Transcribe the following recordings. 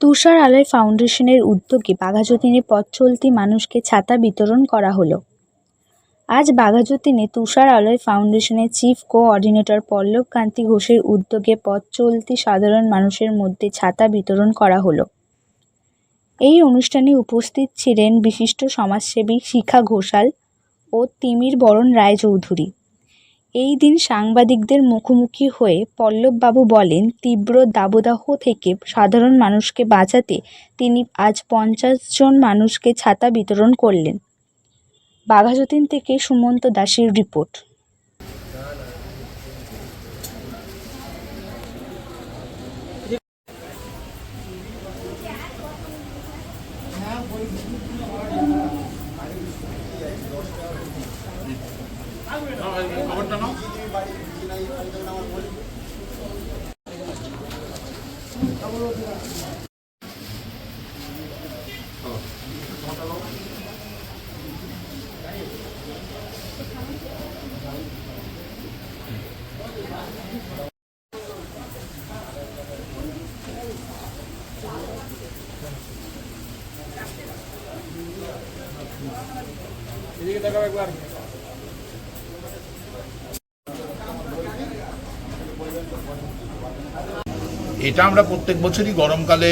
তুষার আলোয় ফাউন্ডেশনের উদ্যোগে বাঘাযতীনে পথচলতি মানুষকে ছাতা বিতরণ করা হলো। আজ বাঘাযতীনে তুষার আলোয় ফাউন্ডেশনের চিফ কোঅর্ডিনেটর পল্লব কান্তি ঘোষের উদ্যোগে পথ চলতি সাধারণ মানুষের মধ্যে ছাতা বিতরণ করা হলো। এই অনুষ্ঠানে উপস্থিত ছিলেন বিশিষ্ট সমাজসেবী শিখা ঘোষাল ও তিমির বরণ রায়চৌধুরী। এই দিন সাংবাদিকদের মুখোমুখি হয়ে পল্লববাবু বলেন, তীব্র দাবদাহ থেকে সাধারণ মানুষকে বাঁচাতে তিনি আজ পঞ্চাশ জন মানুষকে ছাতা বিতরণ করলেন। বাঘাযতীন থেকে সুমন্ত দাসের রিপোর্ট। খবরটা নাও এদিকে দেখাবো একবার। এটা আমরা প্রত্যেক বছরই গরমকালে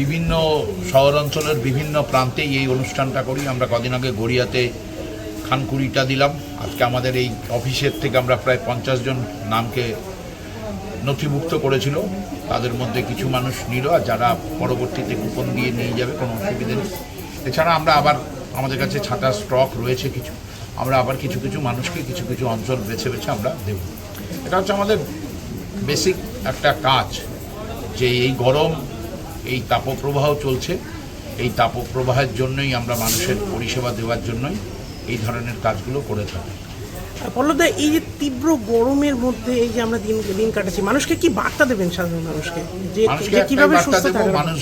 বিভিন্ন শহর অঞ্চলের বিভিন্ন প্রান্তে এই অনুষ্ঠানটা করি। আমরা কদিন আগে গড়িয়াতে খানকুড়িটা দিলাম। আজকে আমাদের এই অফিসের থেকে আমরা প্রায় পঞ্চাশ জন নামকে নথিভুক্ত করেছিল। তাদের মধ্যে কিছু মানুষ নিল আর যারা পরবর্তীতে কুপন দিয়ে নিয়ে যাবে কোনো অসুবিধে নেই। এছাড়া আমরা আবার আমাদের কাছে ছাতার স্টক রয়েছে কিছু। আমরা আবার কিছু কিছু মানুষকে কিছু কিছু অঞ্চল বেছে বেছে আমরা দেব। এটা হচ্ছে আমাদের বেসিক একটা কাজ। যে এই গরম এই তাপপ্রবাহ চলছে এই তাপপ্রবাহের জন্যই আমরা মানুষের পরিষেবা দেওয়ার জন্যই এই ধরনের কাজগুলো করে থাকি। পল্লবদা এই যে তীব্র গরমের মধ্যে এই যে আমরা দিন দিন কাটাচ্ছি মানুষকে কি বার্তা দেবেন সাধারণ মানুষকে? যে কীভাবে সুস্থ থাকবে মানুষ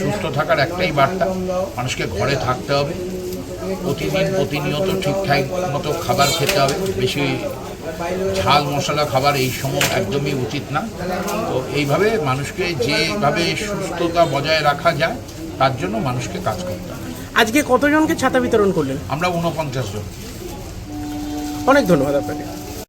সুস্থ থাকার একটাই বার্তা মানুষকে ঘরে থাকতে হবে প্রতিদিন প্রতিনিয়ত ঠিকঠাক মতো খাবার খেতে হবে। বেশি ঝাল মশলা খাবার এই সময় একদমই উচিত না। তো এইভাবে মানুষকে যেভাবে সুস্থতা বজায় রাখা যায় তার জন্য মানুষকে কাজ করতে হবে। আজকে কতজনকে ছাতা বিতরণ করলেন? আমরা ঊনপঞ্চাশ জন। অনেক ধন্যবাদ আপনাকে।